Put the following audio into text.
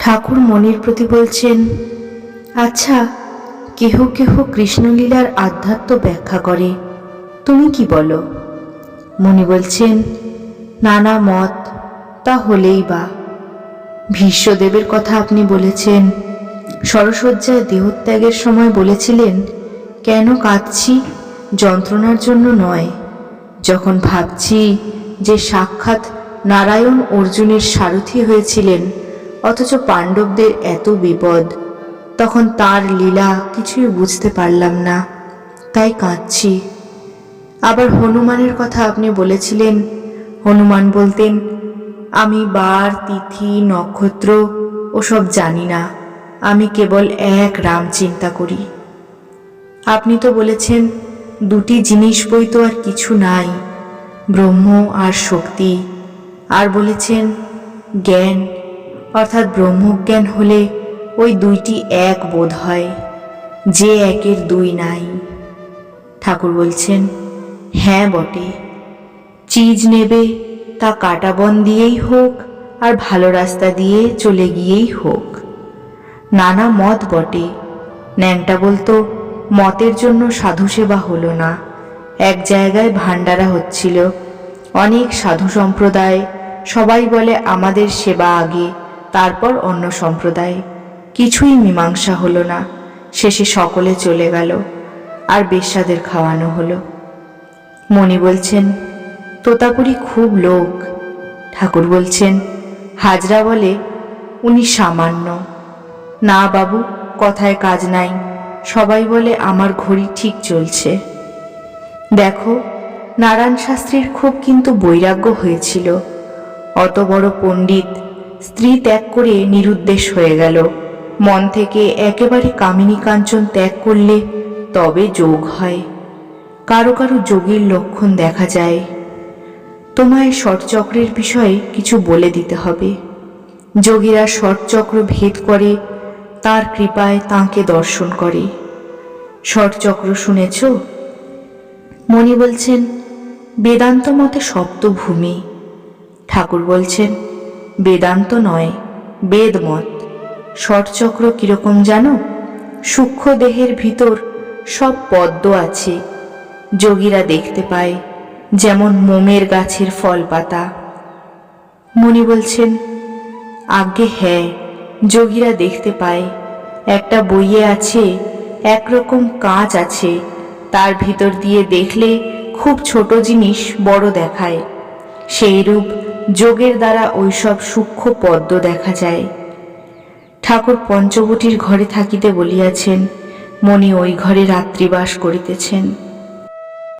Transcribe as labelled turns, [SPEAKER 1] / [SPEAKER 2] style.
[SPEAKER 1] ঠাকুর মনির প্রতি বলছেন আচ্ছা কেহ কেহ কৃষ্ণলীলার আধ্যাত্ম ব্যাখ্যা করে, তুমি কি বলো? মণি বলছেন, নানা মত, তা হলেই বা। ভীষ্মদেবের কথা আপনি বলেছেন, সরসজ্জায় দেহত্যাগের সময় বলেছিলেন, কেন কাঁদছি? যন্ত্রণার জন্য নয়। যখন ভাবছি যে সাক্ষাৎ নারায়ণ অর্জুনের সারথি হয়েছিলেন অথচ পাণ্ডবদের এত বিপদ। তখন তার লীলা কিছুই বুঝতে পারলাম না। তাই কাঁদছি। আবার হনুমানের কথা আপনি বলেছিলেন। হনুমান বলতেন, আমি বার, তিথি, নক্ষত্র, ওসব জানি না। আমি কেবল এক রাম চিন্তা করি। আপনি তো বলেছেন, দুটি জিনিস বই তো আর কিছু নাই, ব্রহ্ম আর শক্তি। আর বলেছেন, জ্ঞান অর্থাৎ ব্রহ্মজ্ঞান হলে ওই দুইটি এক বোধ হয়, যে একের দুই নাই। ঠাকুর বলছেন হ্যাঁ বটে। চিজ নেবে, তা কাটা বন দিয়েই হোক, আর ভালো রাস্তা দিয়ে চলে গিয়েই হোক। নানা মত বটে। ন্যাংটা বলতো, মতের জন্য সাধু সেবা হলো না। এক জায়গায় ভান্ডারা হচ্ছিল। অনেক সাধু সম্প্রদায়, সবাই বলে আমাদের সেবা আগে তারপর অন্য সম্প্রদায়। কিছুই মীমাংসা হলো না। শেষে সকলে চলে গেল। আর বেশ্যাদের খাওয়ানো হলো। মণি বলছেন, তোতাপুরি খুব লোক। ঠাকুর বলছেন, হাজরা বলে, উনি সামান্য। না বাবু, কথায় কাজ নাই। সবাই বলে, আমার ঘড়ি ঠিক চলছে। দেখো, নারায়ণ শাস্ত্রীর খুব কিন্তু বৈরাগ্য হয়েছিল। অত বড় পণ্ডিত স্ত্রী ত্যাগ করে নিরুদ্দেশ হয়ে গেল। মন থেকে একেবারে কামিনী কাঞ্চন ত্যাগ করলে তবে যোগ হয়। কারও কারও যোগীর লক্ষণ দেখা যায়। তোমায় ষটচক্রের বিষয়ে কিছু বলে দিতে হবে। যোগীরা ষটচক্র ভেদ করে তার কৃপায় তাঁকে দর্শন করে। ষটচক্র শুনেছ? মণি বলছেন বেদান্ত মতে সপ্তভূমি। ঠাকুর বলছেন বেদান্ত নয় বেদমত ষটচক্র কীরকম জানো? সূক্ষ্ম দেহের ভিতর সব পদ্ম আছে। যোগীরা দেখতে পায় যেমন মোমের গাছের ফল পাতা মণি বলছেন, আজ্ঞে হ্যাঁ। যোগীরা দেখতে পায় একটা বইয়ে আছে, একরকম কাঁচ আছে। তার ভিতর দিয়ে দেখলে খুব ছোট জিনিস বড় দেখায়। সেইরূপ যোগের দ্বারা ওইসব সূক্ষ্ম পদ্ম দেখা যায়। ঠাকুর পঞ্চবটির ঘরে থাকিতে বলিয়াছেন, মনে ওই ঘরে রাত্রিবাস করিতেছেন।